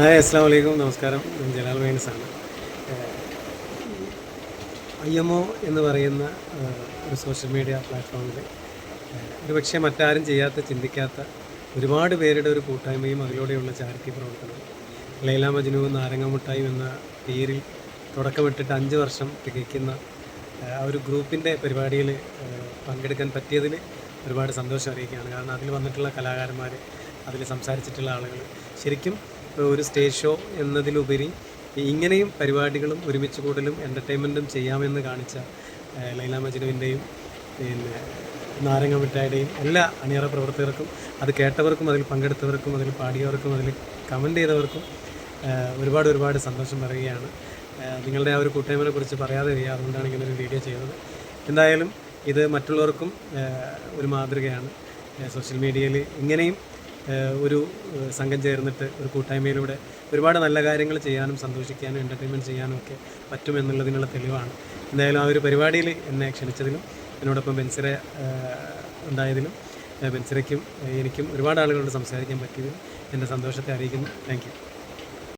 Hi അസ്സാം വലൈക്കും നമസ്കാരം. ഞാൻ ജലാൽ ആണ്. ഐ എം ഒ എന്ന് പറയുന്ന ഒരു സോഷ്യൽ മീഡിയ പ്ലാറ്റ്ഫോമിൽ ഒരു പക്ഷേ മറ്റാരും ചെയ്യാത്ത ചിന്തിക്കാത്ത ഒരുപാട് പേരുടെ ഒരു കൂട്ടായ്മയും അതിലൂടെയുള്ള ചാരിറ്റി പ്രവർത്തനം ലൈല മജ്നുവും നാരങ്ങമുട്ടായും എന്ന പേരിൽ തുടക്കമിട്ടിട്ട് അഞ്ച് വർഷം തികയ്ക്കുന്ന ആ ഒരു ഗ്രൂപ്പിന്റെ പരിപാടിയിൽ പങ്കെടുക്കാൻ പറ്റിയതിൽ ഒരുപാട് സന്തോഷം അറിയിക്കുകയാണ്. കാരണം അതിൽ വന്നിട്ടുള്ള കലാകാരന്മാർ അതിൽ സംസാരിച്ചിട്ടുള്ള ആളുകൾ ശരിക്കും ഒരു സ്റ്റേജ് ഷോ എന്നതിലുപരി ഇങ്ങനെയും പരിപാടികളും ഒരുമിച്ച് കൂടലും എന്റർടൈൻമെന്റും ചെയ്യാമെന്ന് കാണിച്ച ലൈല മജനുവിന്റെയും പിന്നെ നാരങ്ങ മിഠായിയുടെയും എല്ലാ അണിയറ പ്രവർത്തകർക്കും അത് കേട്ടവർക്കും അതിൽ പങ്കെടുത്തവർക്കും അതിൽ പാടിയവർക്കും അതിൽ കമന്റ് ചെയ്തവർക്കും ഒരുപാട് ഒരുപാട് സന്തോഷം പറയുകയാണ്. നിങ്ങളുടെ ആ ഒരു കൂട്ടായ്മയെ കുറിച്ച് പറയാതെ വരിക അതുകൊണ്ടാണ് ഇങ്ങനെ ഒരു വീഡിയോ ചെയ്തത്. എന്തായാലും ഇത് മറ്റുള്ളവർക്കും ഒരു മാതൃകയാണ്. സോഷ്യൽ മീഡിയയിൽ ഇങ്ങനെയും ഒരു സംഘം ചേർന്നിട്ട് ഒരു കൂട്ടായ്മയിലൂടെ ഒരുപാട് നല്ല കാര്യങ്ങൾ ചെയ്യാനും സന്തോഷിക്കാനും എന്റർടൈൻമെന്റ് ചെയ്യാനും ഒക്കെ പറ്റുമെന്നുള്ളതിനുള്ള തെളിവാണ്. എന്തായാലും ആ ഒരു പരിപാടിയിൽ എന്നെ ക്ഷണിച്ചതിലും എന്നോടൊപ്പം ബെൻസിറ ഏഹ്, ഉണ്ടായതിലും ബെൻസിരയ്ക്കും എനിക്കും ഒരുപാട് ആളുകളോട് സംസാരിക്കാൻ പറ്റിയതിലും എന്റെ സന്തോഷത്തെ അറിയിക്കുന്നു. താങ്ക്